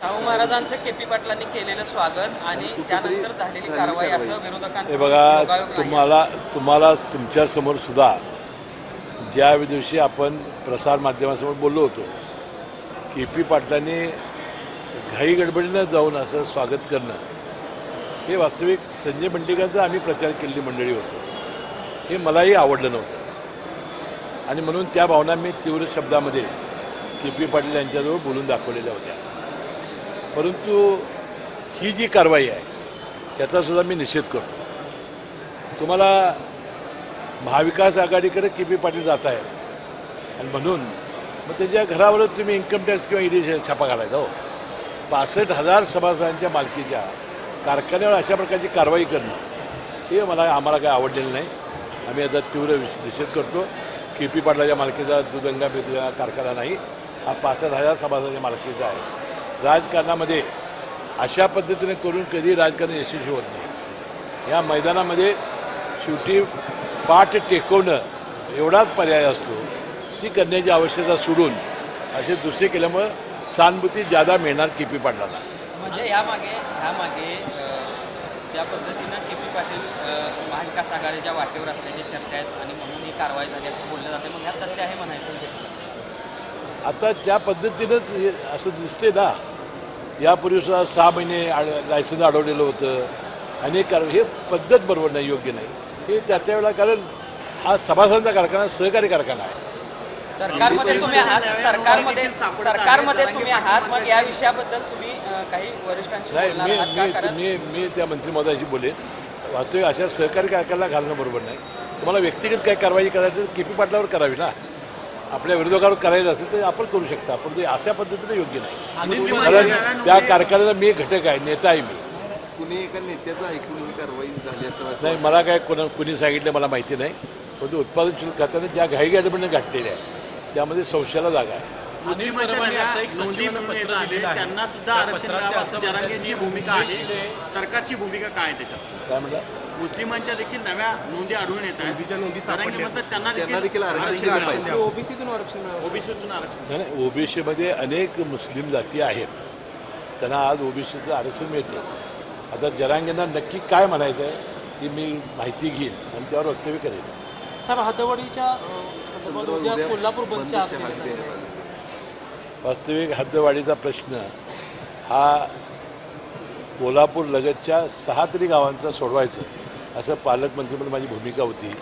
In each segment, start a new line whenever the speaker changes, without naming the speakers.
शाहू महाराजांचं केपी पाटलांनी केलेलं स्वागत आणि त्यानंतर झालेली कारवाई असं विरोधकांनी
हे बघा. तुम्हाला तुम्हाला तुमच्यासमोर सुद्धा ज्या दिवशी आपण प्रसार माध्यमासमोर बोललो होतो के पी पाटलांनी घाई गडबडीनं जाऊन असं स्वागत करणं हे वास्तविक संजय मंडिकांचा आम्ही प्रचार केलेली मंडळी होतो. हे मलाही आवडलं नव्हतं. आणि म्हणून त्या भावना मी तीव्र शब्दामध्ये के पी पाटील यांच्याजवळ बोलून दाखवलेल्या होत्या. परंतु ही जी कारवाई आहे याचासुद्धा मी निषेध करतो. तुम्हाला महाविकास आघाडीकडे के पी पाटील जात आहेत आणि म्हणून मग त्याच्या घरावरच तुम्ही इन्कम टॅक्स किंवा ईडी छापा घालायचा हो. पासष्ट हजार सभासदांच्या मालकीच्या कारखान्यावर अशा प्रकारची कारवाई करणं हे मला आम्हाला काय आवडलेलं नाही. आम्ही याचा तीव्र निषेध करतो. के पी पाटलाच्या मालकीचा दुधंगा बिदंगा कारखाना नाही. हा पासष्ट हजार सभासदांच्या मालकीचा आहे. राजकारणामध्ये अशा पद्धतीने करून कधी राजकारण यशस्वी होत नाही. या मैदानामध्ये शेवटी पाठ टेकवणं एवढाच पर्याय असतो. ती करण्याची आवश्यकता सोडून असे दुसरे केल्यामुळं सहानुभूती ज्यादा मिळणार के पी पाटलाला
म्हणजे ह्यामागे ह्यामागे ज्या पद्धतीनं के पी पाटील महाविकास आघाडीच्या वाटेवर असल्याची चर्चा आहेत आणि म्हणून ही कारवाई झाली असं बोललं जाते. मग ह्यात तथ्य आहे म्हणायचं?
आता त्या पद्धतीनंच हे असं दिसते ना यापूर्वी सुद्धा सहा महिने आड- लायसन्स अडवलेलं होतं. अनेक कारण हे पद्धत बरोबर नाही योग्य नाही. हे त्या त्यावेळेला कारण हा सभासदांचा कारखाना सहकारी कारखाना आहे.
सरकारमध्ये तुम्ही आहात सरकारमध्ये सरकारमध्ये तुम्ही आहात मग या विषयाबद्दल तुम्ही काही वरिष्ठांशी
नाही मी? मी मी मी त्या मंत्री महोदयाशी बोलेन. वास्तविक अशा सहकारी कारखान्याला घालणं बरोबर नाही. तुम्हाला व्यक्तिगत काय कारवाई करायची के पी पाटलावर करावी ना. आपल्या विरोधकावर करायचं असेल तर आपण करू शकता पण ते अशा पद्धतीने योग्य नाही. कारण त्या कारखान्याचा मी घटक आहे नेता आहे मी.
कुणी एका नेत्याचं ऐकून ही कारवाई झाली असं
नाही मला काय कोणा कुणी सांगितलं मला माहिती नाही. परंतु उत्पादन शुल्क खात्याने ज्या घाई गडबडीने घातलेल्या आहे. त्यामध्ये संशयाला जागा आहे.
त्यांना सुद्धा आरक्षण मिळावं असं जरांगेंची भूमिका आहे. सरकारची भूमिका काय आहे त्याच्यात?
काय म्हणलं?
मुस्लिमांच्या देखील नव्या नोंदी आढळून येत आहेत. जरांगे म्हणतात त्यांना
त्यांना देखील आरक्षण दिलं पाहिजे.
ओबीसीतून आरक्षण
नाही नाही ओबीसीमध्ये अनेक मुस्लिम जाती आहेत. त्यांना आज ओबीसीचं आरक्षण मिळते आता जरांगेंना नक्की काय म्हणायचं आहे ही मी माहिती घेईन आणि त्यावर वक्तव्य करेन
सर उद्या कोल्हापूर बंदचे
वास्तविक हद्दवाढीचा प्रश्न हा कोल्हापूर लगतच्या सहा तरी गावांचा सोडवायचं असं पालकमंत्री म्हणून माझी भूमिका होती.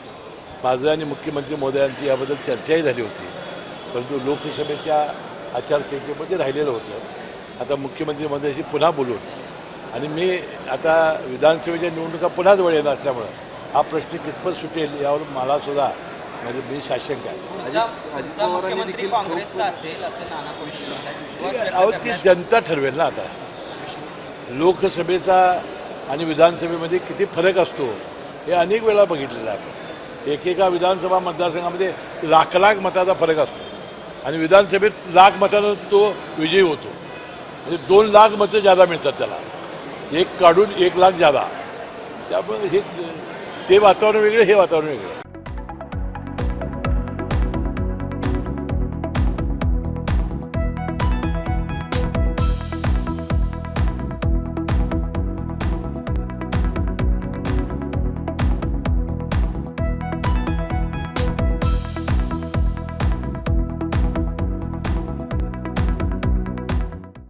माझं आणि मुख्यमंत्री मोदयांची याबद्दल चर्चाही झाली होती. परंतु लोकसभेच्या आचारसंहितेमध्ये राहिलेलं होतं. आता मुख्यमंत्री महोदयाशी पुन्हा बोलून आणि मी आता विधानसभेच्या निवडणुका पुन्हा जवळ येणार असल्यामुळं हा प्रश्न कितपत सुटेल यावर मला सुद्धा म्हणजे मी साशंक आहे. अहो ती जनता ठरवेल ना आता. लोकसभेचा आणि विधानसभेमध्ये किती फरक असतो हे अनेक वेळा बघितलेलं आहे आपण. एकेका विधानसभा मतदारसंघामध्ये लाख लाख मताचा फरक असतो. आणि विधानसभेत लाख मतानं तो विजयी होतो. म्हणजे दोन लाख मतं जादा मिळतात त्याला. एक काढून एक लाख जादा त्यामुळे हे ते वातावरण वेगळं हे वातावरण वेगळं.